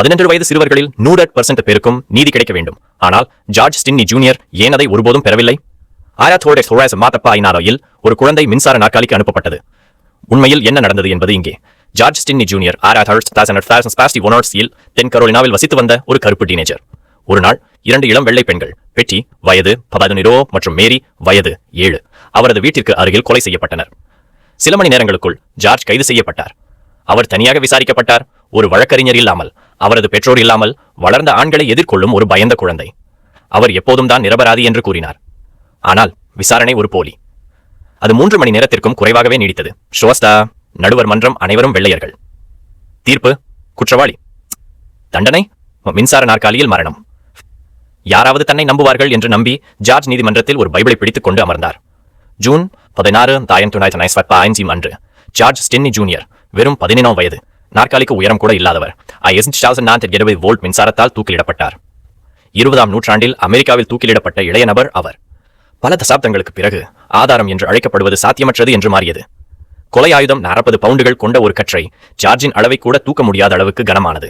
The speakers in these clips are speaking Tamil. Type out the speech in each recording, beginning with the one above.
பதினெட்டு வயது சிறுவர்களில் நூறு பர்சன்ட் பேருக்கும் நீதி கிடைக்க வேண்டும். ஆனால் ஜார்ஜ் ஸ்டின்னி ஜூனியர் ஏன் அதை ஒருபோதும் பெறவில்லை? ஆயாத்தோட ஹொராஸ் மாத்தப்பா ஐநாரோயில் ஒரு குழந்தை மின்சார நாற்காலிக்கு அனுப்பப்பட்டது. உண்மையில் என்ன நடந்தது என்பது இங்கே. ஜார்ஜ் ஸ்டின்னி ஜூனியர் ஆராத் ஒனர்ஸில் தென் கரோலினாவில் வசித்து வந்த ஒரு கருப்பு டீனேஜர். ஒரு நாள் இரண்டு இளம் வெள்ளை பெண்கள் பெட்டி வயது பதினொனிரோ மற்றும் மேரி வயது ஏழு அவரது வீட்டிற்கு அருகில் கொலை செய்யப்பட்டனர். சில மணி நேரங்களுக்குள் ஜார்ஜ் கைது செய்யப்பட்டார். அவர் தனியாக விசாரிக்கப்பட்டார். ஒரு வழக்கறிஞர் இல்லாமல் அவரது பெற்றோர் இல்லாமல் வளர்ந்த ஆண்களை எதிர்கொள்ளும் ஒரு பயந்த குழந்தை. அவர் எப்போதும் தான் நிரபராதி என்று கூறினார். ஆனால் விசாரணை ஒரு போலி. அது மூன்று மணி நேரத்திற்கும் குறைவாகவே நீடித்தது. ஸ்ரோஸ்தா நடுவர் மன்றம் அனைவரும் வெள்ளையர்கள். தீர்ப்பு? குற்றவாளி. தண்டனை? மின்சார நாற்காலியில் மரணம். யாராவது தன்னை நம்புவார்கள் என்று நம்பி ஜார்ஜ் நீதிமன்றத்தில் ஒரு பைபிளை பிடித்துக் கொண்டு அமர்ந்தார். ஜூன் பதினாறு ஆயிரத்தி தொள்ளாயிரத்தி அன்று ஜார்ஜ் ஸ்டென்னி ஜூனியர் வெறும் பதினேழாம் வயது. நாற்காலிக்கு உயரம் கூட இல்லாதவர். ஐஎஸ் வோல்ட் மின்சாரத்தால் தூக்கிலிடப்பட்டார். இருபதாம் நூற்றாண்டில் அமெரிக்காவில் தூக்கிலிடப்பட்ட இளைய நபர் அவர். பல தசாப்தங்களுக்கு பிறகு ஆதாரம் என்று அழைக்கப்படுவது சாத்தியமற்றது என்று மாறியது. கொலை ஆயுதம் நாற்பது பவுண்டுகள் கொண்ட ஒரு கற்றை ஜார்ஜின் அளவை கூட தூக்க முடியாத அளவுக்கு கனமானது.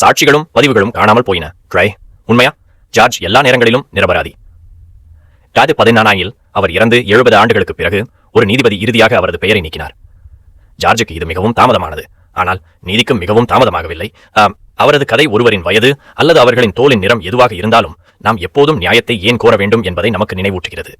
சாட்சிகளும் பதிவுகளும் காணாமல் போயின. ட்ரை உண்மையா? ஜார்ஜ் எல்லா நேரங்களிலும் நிரபராதி. டாது பதினானாயில் அவர் இறந்து எழுபது ஆண்டுகளுக்கு பிறகு ஒரு நீதிபதி இறுதியாக அவரது பெயரை நீக்கினார். ஜார்ஜுக்கு இது மிகவும் தாமதமானது. ஆனால் நீதிக்கும் மிகவும் தாமதமாகவில்லை. அவரது கதை ஒருவரின் வயது அல்லது அவர்களின் தோலின் நிறம் எதுவாக இருந்தாலும் நாம் எப்போதும் நியாயத்தை ஏன் கோர வேண்டும் என்பதை நமக்கு நினைவூட்டுகிறது.